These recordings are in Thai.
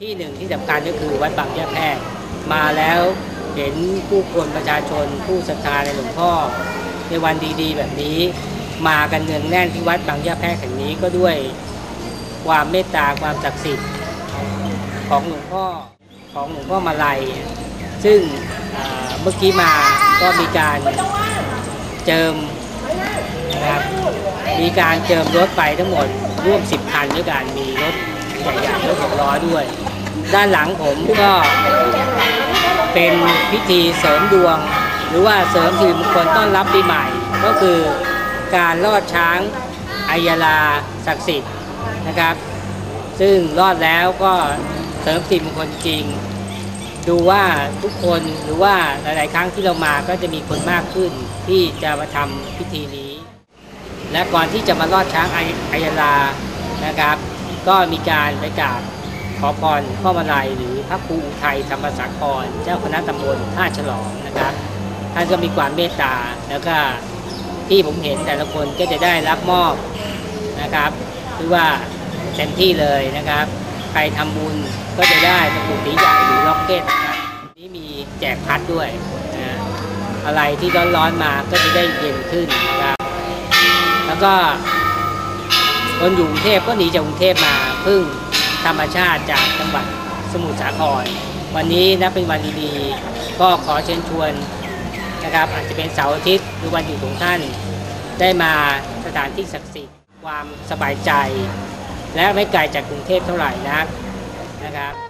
ที่หนึ่งที่สำคัญก็คือวัดบางยะแพรกมาแล้วเห็นผู้คนประชาชน ผู้ศรัทธาในหลวงพ่อ ในวันดีๆ แบบนี้ มากันเนืองแน่นที่วัดบางยะแพรกแห่งนี้ก็ด้วยความเมตตาความศักดิ์สิทธิ์ของหลวงพ่อของหลวงพ่อมาลัย ซึ่งเมื่อกี้มาก็มีการเจิมนะครับมีการเจิมรถไปทั้งหมดร่วม 10 คันด้วยกันมีรถใหญ่ๆรถหกล้อด้วย ด้านหลังผมก็เป็นพิธีเสริมดวง หรือว่าเสริมสิริมงคลต้อนรับปีใหม่ ก็คือการลอดช้างอายาลาศักดิ์สิทธิ์นะครับ ซึ่งรอดแล้วก็เสริมสิริมงคลจริง ดูว่าทุกคนหรือว่าหลาย ๆ ครั้งที่เรามาก็จะมีคนมากขึ้นที่จะมาทำพิธีนี้ และก่อนที่จะมาลอดช้างอายาลานะครับ ก็มีการไปกราบ ขอพรพ่อมาลัยหรือพระครูอุทัยธรรมสาครเจ้าคณะตำบลท่าฉลองนะครับ ท่านก็มีความเมตตาแล้วก็ที่ผมเห็นแต่ละคนก็จะได้รับมอบนะครับคือว่าเต็มที่เลยนะครับ ใครทำบุญก็จะได้ตะกุดสีใหญ่หรือล็อกเก็ตนะครับนี่มีแจกพัดด้วยนะอะไรที่ร้อนๆมาก็จะได้เย็นขึ้นนะครับ แล้วก็คนอยู่กรุงเทพก็หนีจากกรุงเทพมาพึ่ง ธรรมชาติจากจังหวัดสมุทรสาคร วันนี้นะเป็นวันดีๆ ก็ขอเชิญชวนนะครับ อาจจะเป็นเสาร์อาทิตย์หรือวันหยุดของท่าน ได้มาสถานที่ศักดิ์สิทธิ์ความสบายใจ และไม่ไกลจากกรุงเทพเท่าไหร่นักนะครับ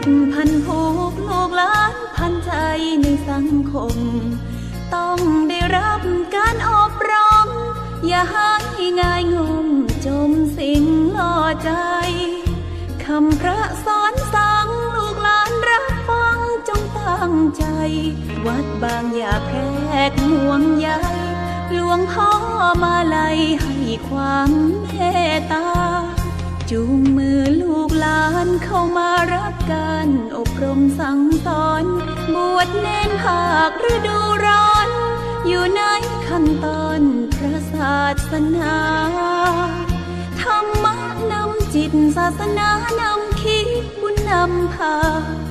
ดพันผูกลูกหลานพันใจในสังคม ต้องได้รับการอบรม อย่าให้ง่ายงมจมสิ่งล่อใจคำพระสอนสั่งลูกหลานรับฟังจงตั้งใจ วัดบางอย่าแพรกห่วงใยหลวงพ่อมาลัยให้ความเมตตาจูงมือลูก หลานเข้ามารับการอบรมสั่งสอน บวชเน้นภาคฤดูร้อน อยู่ในขั้นตอนพระศาสนาธรรมะนำจิตศาสนานำคิดบุญนำพา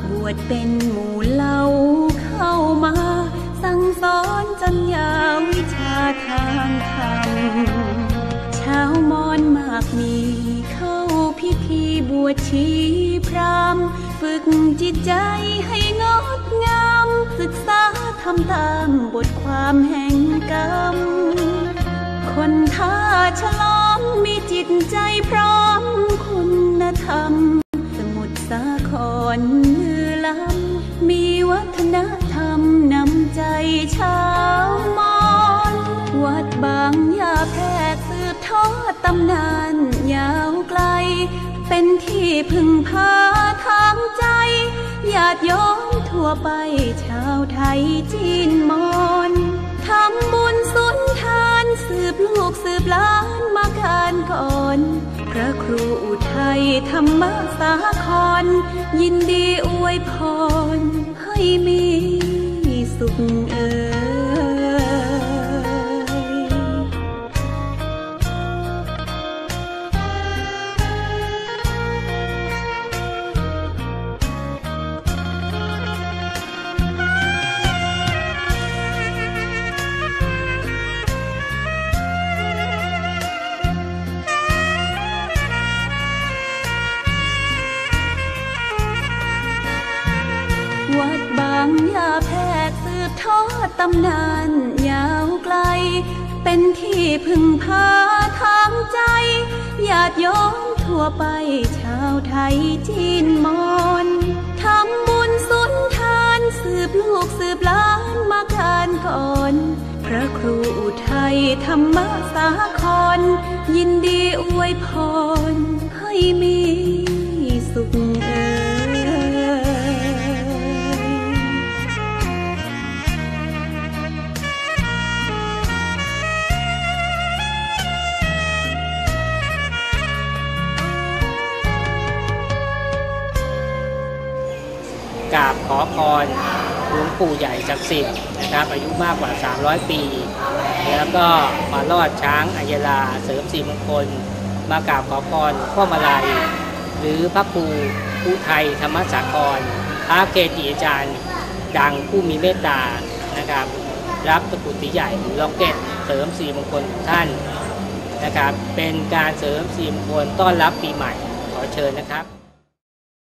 บวชเป็นหมู่เหล่าเข้ามา ชีพรามฝึกจิตใจให้งดงาม ศึกษาทำตามบทความแห่งกรรม คนท่าฉลอมมีจิตใจพร้อมคุณธรรม สมุทรสาครมือล้ำมีวัฒนธรรมนำใจชาวมอนวัดบางยาแพรกสืบทอดตำนานยาวไกล เป็นที่พึ่งพาทางใจญาติโยมทั่วไปชาวไทยจีนมอนทำบุญสุนทานสืบลูกสืบหล้านมาการก่อน พระครูอุทัยธรรมสาคร ยินดีอวยพร ให้มีสุขเอ่ย ตำนานยาวไกล เป็นที่พึ่งพาทางใจญาติโยมทั่วไปชาวไทยจีนมอนทำบุญสุนทานสืบลูกสืบหล้านมาการก่อน พระครูอุทัยธรรมสาคร ยินดีอวยพรให้มีสุขเอ่ กราบขอพรหลวงปู่ใหญ่ศักดิ์สิทธิ์นะครับ อายุมากกว่า 300 ปี แล้วก็มาลอดช้างอัยลาเสริมสีมงคล มากราบขอพรพ่อมาลัย หรือพระครูผู้ไทยธรรมสาครพระเกจิอาจารย์ดังผู้มีเมตตานะครับ รับตะกุดตีใหญ่หรือล็อกเก็ตเสริมสีมงคลของท่านนะครับ เป็นการเสริมสีมงคลต้อนรับปีใหม่ขอเชิญนะครับ